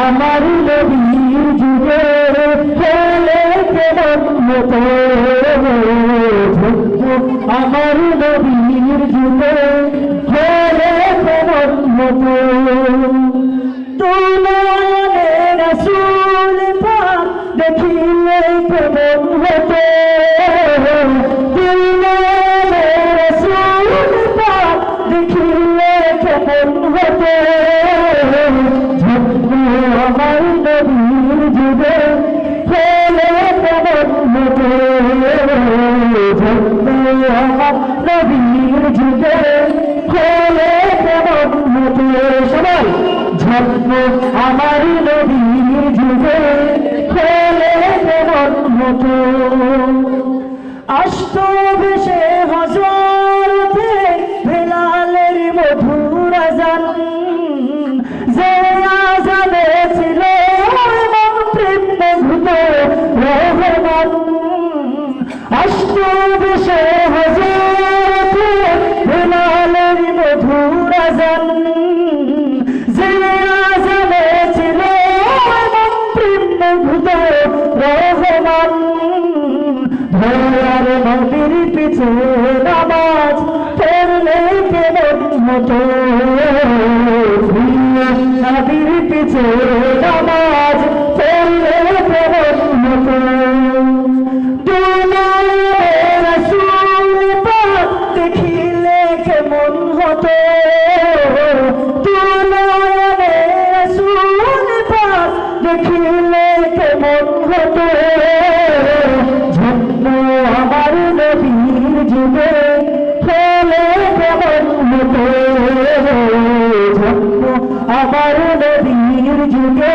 আমার নবীর যুগে খেলে মত আমার নবীর যুগে মত মতো ঝন্ড আমার নবীর যুগে খেলে কেমন মতো অষ্ট বেশে হজরতে ভেলালের মধুর আজান। ধরার নদীর পিছে নামাজ পড়লে কেমন মতো? নদীর পিছে নামাজ যুগে খেলে কেমন হতো আমার নবীর যুগে।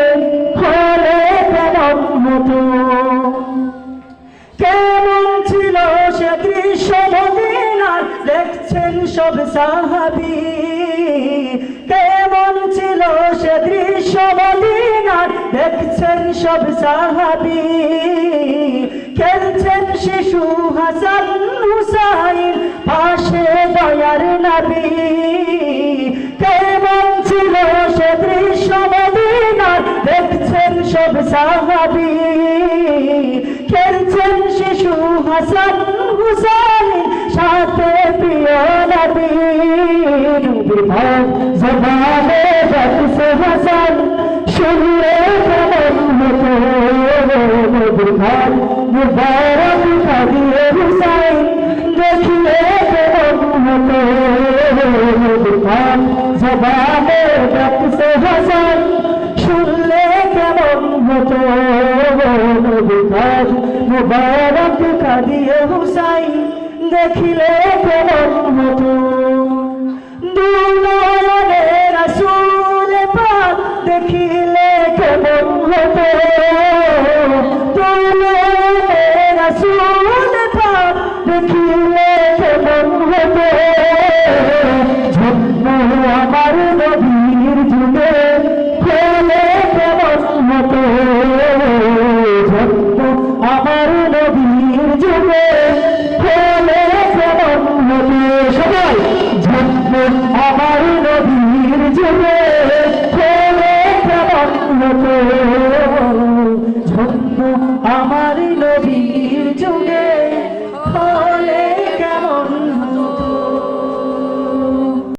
হলে কেমন হতো কেমন ছিল সে দৃশ্য মদিনার? দেখছেন সব সাহাবি। কেমন ছিল সে দৃশ্য মদিনার? দেখছেন সব সাহাবি। খেলছেন শিশু হাসান হুসাইন, পাশে দয়ার নবী। সব সাহাবি খেলছেন শিশু হাসান হুসাইন সাথে প্রিয় নবী। বিভাগ জবানে বকসে হাসান শুনলে কেমন হতো বিভাগ মুবারক কাদিয়ে হুসাইন জবানে বিভাগ মুবারক কাদিয়ে হুসাইন দেখিলে কেমন হতো Amen.